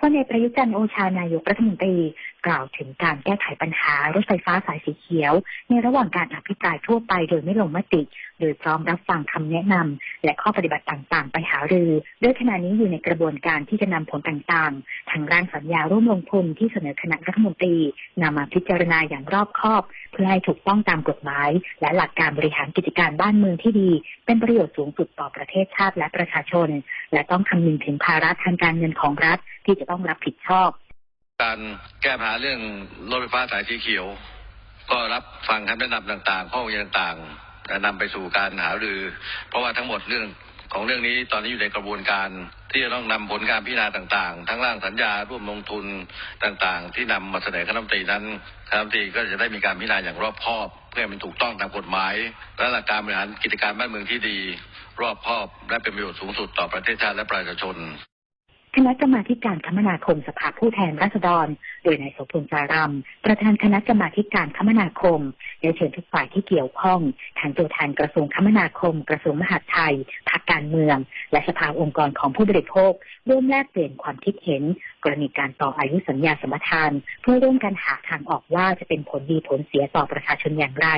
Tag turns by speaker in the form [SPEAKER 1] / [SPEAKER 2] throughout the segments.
[SPEAKER 1] พลเอกประยุจันทร์โอชานายกรัฐมนตรีกล่าวถึงการแก้ไขปัญหารถไฟฟ้าสายสีเขียว ในระหว่างการอภิปรายทั่วไปโดยไม่ลงมติ โดยพร้อมรับฟังคำแนะนำและข้อปฏิบัติต่างๆ ไปหารือ โดยขณะนี้อยู่ในกระบวนการที่จะนำผลต่างๆ ทางร่างสัญญาร่วมลงทุนที่เสนอคณะรัฐมนตรีนำมาพิจารณาอย่างรอบคอบ เพื่อให้ถูกต้องตามกฎหมาย และหลักการบริหารกิจการบ้านเมืองที่ดี เป็นประโยชน์สูงสุดต่อประเทศชาติและประชาชน และต้องคำนึงถึงภาระทางการเงินของรัฐที่จะต้องรับผิดชอบ
[SPEAKER 2] การแก้ปัญหาเรื่องรถไฟฟ้าสายสีเขียว ก็รับฟังคำแนะนำต่างๆ ข้อมูลต่างๆและนำไปสู่การหารือ เพราะว่าทั้งหมดเรื่องของเรื่องนี้ตอนนี้อยู่ในกระบวนการที่จะต้องนำผลการพิจารณาต่างๆ ทั้งร่างสัญญาร่วมลงทุนต่างๆ ที่นำมาเสนอคณะรัฐมนตรีนั้นคณะรัฐมนตรีก็จะได้มีการพิจารณาอย่างรอบคอบ เพื่อให้มันถูกต้องตามกฎหมาย และหลักการบริหารกิจการบ้านเมืองที่ดี รอบคอบและเป็นประโยชน์สูงสุดต่อประเทศชาติและประชาชน
[SPEAKER 1] คณะกรรมาการคมนาคมสภาผู้แทนราษฎร โดยนายโสพลจารัมประธานคณะกรรมาการคมนาคมได้เชิญทุกฝ่ายที่เกี่ยวข้องทั้งตัวแทนกระทรวงคมนาคม กระทรวงมหาดไทยพรรคการเมือง และสภาองค์กรของผู้บริโภคร่วมแลกเปลี่ยนความคิดเห็น กรณีการต่ออายุสัญญาสมรทาน เพื่อร่วมกันหาทางออกว่าจะเป็นผลดีผลเสียต่อประชาชนอย่างไร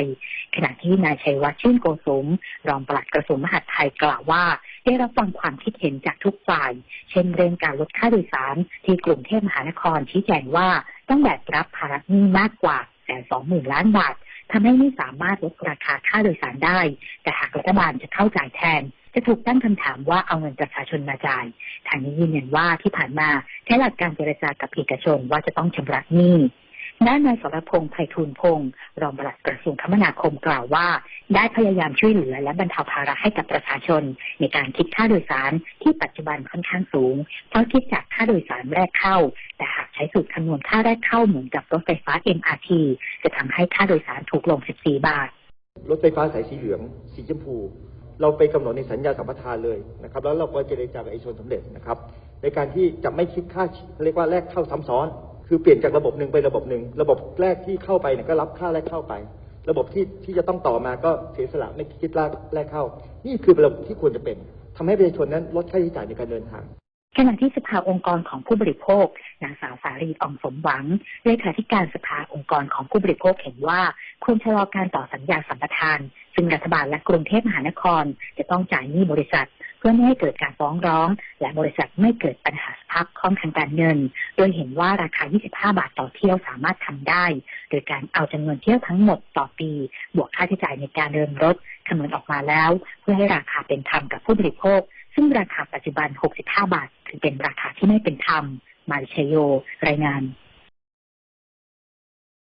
[SPEAKER 1] ขณะที่นายชัยวัฒน์ชื่นโกสมรองปลัดกระทรวงมหาดไทยกล่าวว่า ได้รับฟังความคิดเห็นจากทุกฝ่าย เช่นเรื่องการลดค่าโดยสาร ที่กรุงเทพมหานครชี้แจงว่าต้องแบกรับภาระหนี้มากกว่าแสนสองหมื่นล้านบาททำให้ไม่สามารถลดราคาค่าโดยสารได้ แต่หากรัฐบาลจะเข้าจ่ายแทน จะถูกตั้งคำถามว่าเอาเงินประชาชนมาจ่าย ทางนี้ยืนยันว่าที่ผ่านมาใช้หลักการเจรจากับเอกชนว่าจะต้องชำระหนี้ ด้านนายสรพงษ์ไพฑูรย์พงศ์รองปลัดกระทรวงคมนาคมกล่าวว่า ได้พยายามช่วยเหลือและบรรเทาภาระให้กับประชาชน ในการคิดค่าโดยสารที่ปัจจุบันค่อนข้างสูง เพราะคิดจากค่าโดยสารแรกเข้า แต่หากใช้สูตรคำนวณค่าแรกเข้าเหมือนกับรถไฟฟ้า MRT จะทำให้ค่าโดยสารถูกลง 14 บาท
[SPEAKER 3] รถไฟฟ้าสายสีเหลืองสีชมพู เราไปกำหนดในสัญญาสัมปทานเลยนะครับแล้วเราก็เจรจากับเอกชนสำเร็จนะครับในการที่จะไม่คิดค่าเรียกว่าแรกเข้าซ้ำซ้อน คือเปลี่ยนจากระบบหนึ่งไประบบหนึ่งระบบแรกที่เข้าไปเนี่ยก็รับค่าแรกเข้าไป ระบบที่ที่จะต้องต่อมาก็เสียสละไม่คิดแรกแรกเข้า นี่คือระบบที่ควรจะเป็นทำให้ประชาชนนั้นลดค่าใช้จ่ายในการเดินทาง
[SPEAKER 1] ขณะที่สภาองค์กรของผู้บริโภคนางสาวสารีอองสมหวังเลขาธิการสภาองค์กรของผู้บริโภคเห็นว่าควรชะลอการต่อสัญญาสัมปทาน ซึ่งรัฐบาลและกรุงเทพมหานคร จะต้องจ่ายหนี้บริษัท เพื่อไม่ให้เกิดการฟ้องร้อง และบริษัทไม่เกิดปัญหาสภาพคล่องทางการเงิน โดยเห็นว่าราคา 25 บาทต่อเที่ยวสามารถทำได้ โดยการเอาจำนวนเที่ยวทั้งหมดต่อปี บวกค่าใช้จ่ายในการเดินรถคำนวณออกมาแล้ว เพื่อให้ราคาเป็นธรรมกับผู้บริโภค ซึ่งราคาปัจจุบัน 65 บาทถือเป็นราคาที่ไม่เป็นธรรมมาริชโย รายงาน